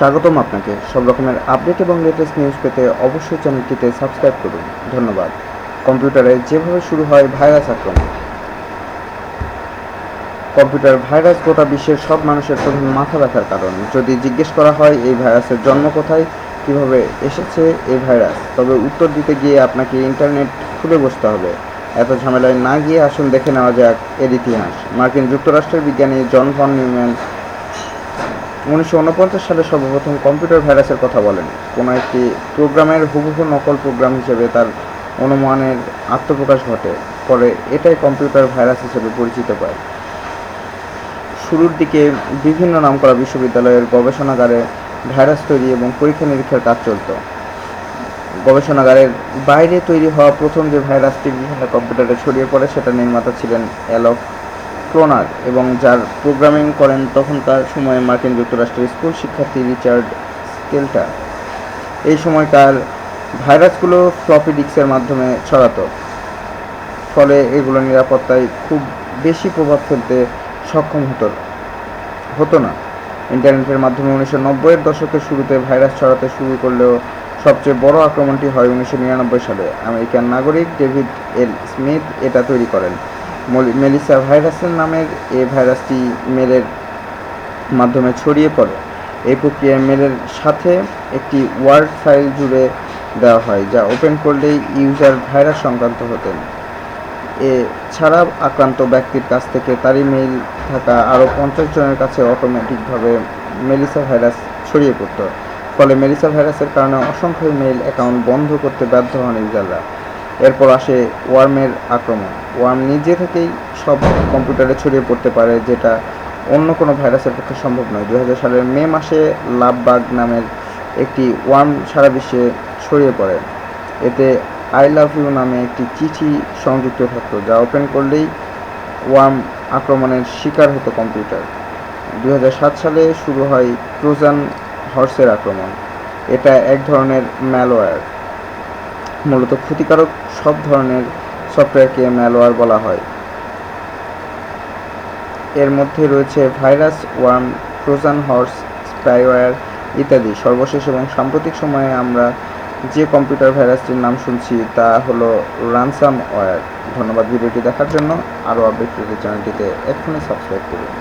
স্বাগতম আপনাকে। সব রকমের আপডেট এবং লেটেস্ট নিউজ পেতে অবশ্যই চ্যানেলটিতে সাবস্ক্রাইব করুন। ধন্যবাদ। কম্পিউটারে যেভাবে শুরু হয় ভাইরাস আক্রমণ। কম্পিউটার ভাইরাস গোটা বিশ্বের সব মানুষের প্রধান মাথা ব্যথার কারণ। যদি জিজ্ঞেস করা হয়, এই ভাইরাসের জন্ম কোথায়? কীভাবে এসেছে এই ভাইরাস? তবে উত্তর দিতে গিয়ে আপনাকে ইন্টারনেট খুলে বসতে হবে। এত ঝামেলায় না গিয়ে আসুন দেখে নেওয়া যাক এর ইতিহাস। মার্কিন যুক্তরাষ্ট্রের বিজ্ঞানী জন ভন নিউম্যান উনিশশো উনপঞ্চাশ সালে সর্বপ্রথম কম্পিউটার ভাইরাসের কথা বলেন। কোনো একটি প্রোগ্রামের হুবহু নকল প্রোগ্রাম হিসেবে তার অনুমানের আত্মপ্রকাশ ঘটে। পরে এটাই কম্পিউটার ভাইরাস হিসেবে পরিচিত পায়। শুরুর দিকে বিভিন্ন নামকরা বিশ্ববিদ্যালয়ের গবেষণাগারে ভাইরাস তৈরি এবং পরীক্ষা নিরীক্ষার কাজ চলত। গবেষণাগারের বাইরে তৈরি হওয়া প্রথম যে ভাইরাসটি বিভিন্ন কম্পিউটারে ছড়িয়ে পড়ে সেটা নির্মাতা ছিলেন অ্যালক ক্লোনার এবং যার প্রোগ্রামিং করেন তখনকার সময়ে মার্কিন যুক্তরাষ্ট্রের স্কুল শিক্ষার্থী রিচার্ড স্কেলটা এই সময়কার ভাইরাসগুলো ফ্লপি ডিস্কের মাধ্যমে ছড়াতো। ফলে এগুলো নিরাপত্তায় খুব বেশি প্রভাব ফেলতে সক্ষম হতো হতো না। ইন্টারনেটের মাধ্যমে উনিশশো নব্বইয়ের দশকের শুরুতে ভাইরাস ছড়াতে শুরু করলেও সবচেয়ে বড় আক্রমণটি হয় উনিশশো নিরানব্বই সালে। আমেরিকান নাগরিক ডেভিড এল স্মিথ এটা তৈরি করেন। মেলিসা ভাইরাসের নামের এই ভাইরাসটি মেলের মাধ্যমে ছড়িয়ে পড়ে। এই প্রক্রিয়ায় মেলের সাথে একটি ওয়ার্ড ফাইল জুড়ে দেওয়া হয়, যা ওপেন করলেই ইউজার ভাইরাস সংক্রান্ত হতেন। এ ছাড়া আক্রান্ত ব্যক্তির কাছ থেকে তারই মেইল থাকা আরও পঞ্চাশ জনের কাছে অটোমেটিকভাবে মেলিসা ভাইরাস ছড়িয়ে পড়তো। ফলে মেলিসা ভাইরাসের কারণে অসংখ্য মেইল অ্যাকাউন্ট বন্ধ করতে বাধ্য হন ইউজাররা। এরপর আসে ওয়ার্মের আক্রমণ। ওয়ার্ম নিজে থেকেই সব কম্পিউটারে ছড়িয়ে পড়তে পারে, যেটা অন্য কোনো ভাইরাসের পক্ষে সম্ভব নয়। দু সালের মে মাসে লাভবাগ নামের একটি ওয়ার্ম সারা বিশ্বে ছড়িয়ে পড়ে। এতে আই লাভ ইউ নামে একটি চিঠি সংযুক্ত থাকতো, যা ওপেন করলেই ওয়ার্ম আক্রমণের শিকার হতো কম্পিউটার। দু হাজার সাত সালে শুরু হয় ট্রোজান হর্সের আক্রমণ। এটা এক ধরনের ম্যালওয়্যার। মূলত ক্ষতিকারক সব ধরনের সফটওয়্যারকে ম্যালওয়্যার বলা হয়। এর মধ্যে রয়েছে virus worm Trojan horse spyware ইত্যাদি। সর্বশেষ এবং সাম্প্রতিক সময়ে আমরা যে কম্পিউটার ভাইরাসটির নাম শুনছি, তা হলো রানসাম ওয়্যার ধন্যবাদ ভিডিওটি দেখার জন্য। আরও আপডেট চ্যানেলটিতে এক্ষুনি সাবস্ক্রাইব করুন।